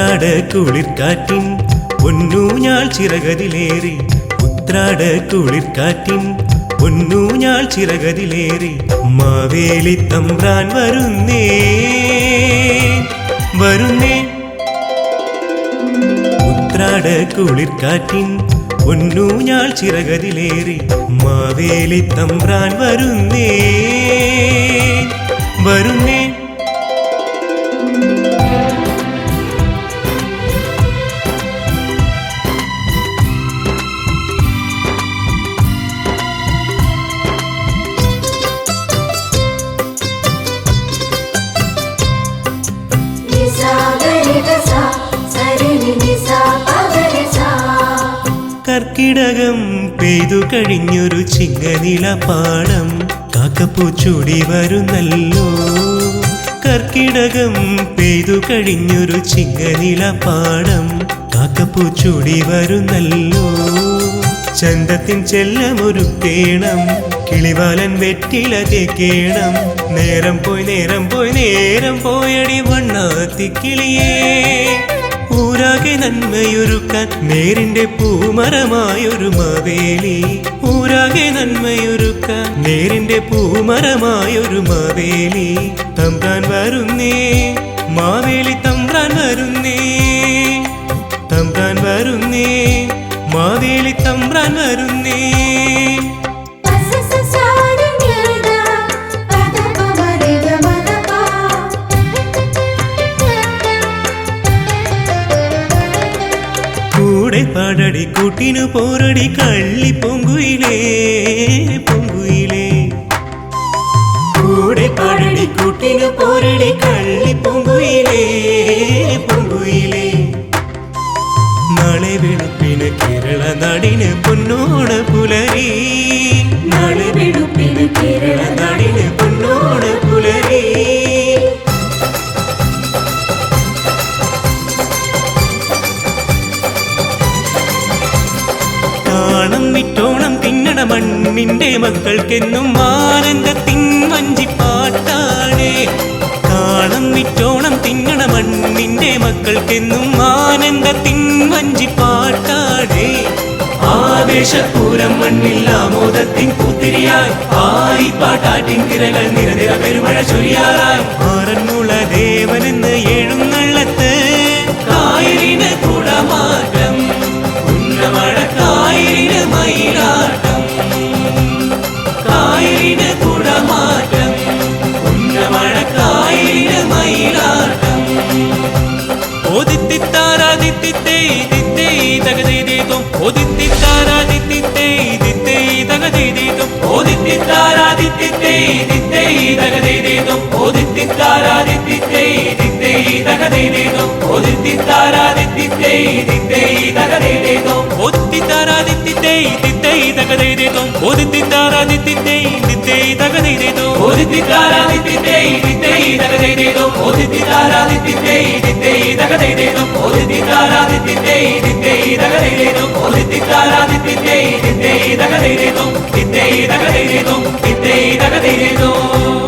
കുളിർക്കാറ്റിൻ പൊന്നൂഞ്ഞാൾ ചിറകതിലേറി. ഉത്രാട കുളിർക്കാറ്റിൻ പൊന്നൂഞ്ഞാൾ ചിറകതിലേറി. മാവേലി തമ്പ്രാൻ വരുന്നേ വരുന്നേ. ഉത്രാട കുളിർക്കാറ്റിൻ പൊന്നൂഞ്ഞാൾ ചിറകതിലേറി. മാവേലി തമ്പ്രാൻ വരുന്നേ വരുന്നേ. കർക്കിടകം പെയ്തു കഴിഞ്ഞൊരു ചിങ്ങനില പാടം. കാക്കപ്പൂച്ചൂടി വരുന്നല്ലോ. കർക്കിടകം പെയ്തു കഴിഞ്ഞൊരു ചിങ്ങനില പാടം. കാക്കപ്പൂച്ചൂടി വരുന്നല്ലോ. ചന്തത്തിൻ ചെല്ലമൊരു തേണം കിളിവാലൻ വെറ്റില തേക്കേണം. നേരം പോയി നേരം പോയി നേരം പോയടി വണ്ണാത്തിക്കിളിയേ ഊരാകെ നന്മയൊരുക്കാൻ നേരിന്റെ പൂമരമായൊരു മാവേലി. ഊരാകെ നന്മയൊരുക്കാൻ നേരിന്റെ പൂമരമായൊരു മാവേലി. തമ്പ്രാൻ വരുന്നേ മാവേലി തമ്പ്രാൻ വരുന്നേ. തമ്പ്രാൻ വരുന്നേ മാവേലി തമ്പ്രാൻ വരുന്നേ. காடடி கூட்டினு போரடி கள்ளி பொங்குயிலே பொங்குயிலே. கூடை பாடடி கூட்டினு போரடி கள்ளி பொங்குயிலே பொங்குயிலே. நாளை விடுப்பின கேரள நாடினு பொன்னோட புலரி. நாளை விடுப்பின கேரள நாடினு பொன்னோட புலரி. മക്കൾക്കെന്നും ആനന്ദത്തിൻ വഞ്ചിപ്പാട്ടാണേ. കാളം വിറ്റോണം തിങ്ങണ മണ്ണിന്റെ മക്കൾക്കെന്നും ആനന്ദത്തിൻ വഞ്ചിപ്പാട്ടാണേ. ആവേശപൂരം മണ്ണിൽ ആമോദത്തിൻ പൂത്തിരിയായി ആയിപ്പാട്ടാറ്റിൻ കിരകൾ നിരനിര പെരുമഴ ചൊരിയാറായി ആറന്മുള ദേവനെന്ന് ഓദിത്തിത്താരാദിത്തിത്തേ ദിത്തേ തകതേതേതും ഓദിത്തിത്താരാദിത്തിത്തേ ദിത്തേ തകതേതേതും ഓദിത്തിത്താരാദിത്തിത്തേ ദിത്തേ തകതേതേതും ഓദിത്തിത്താരാദിത്തിത്തേ ദിത്തേ തകതേതേതും ഓദിത്തിത്താരാദിത്തിത്തേ ദിത്തേ തകതേതേതും ഓദിത്തിത്താരാദിത്തിത്തേ ദിത്തേ തകതേതേതും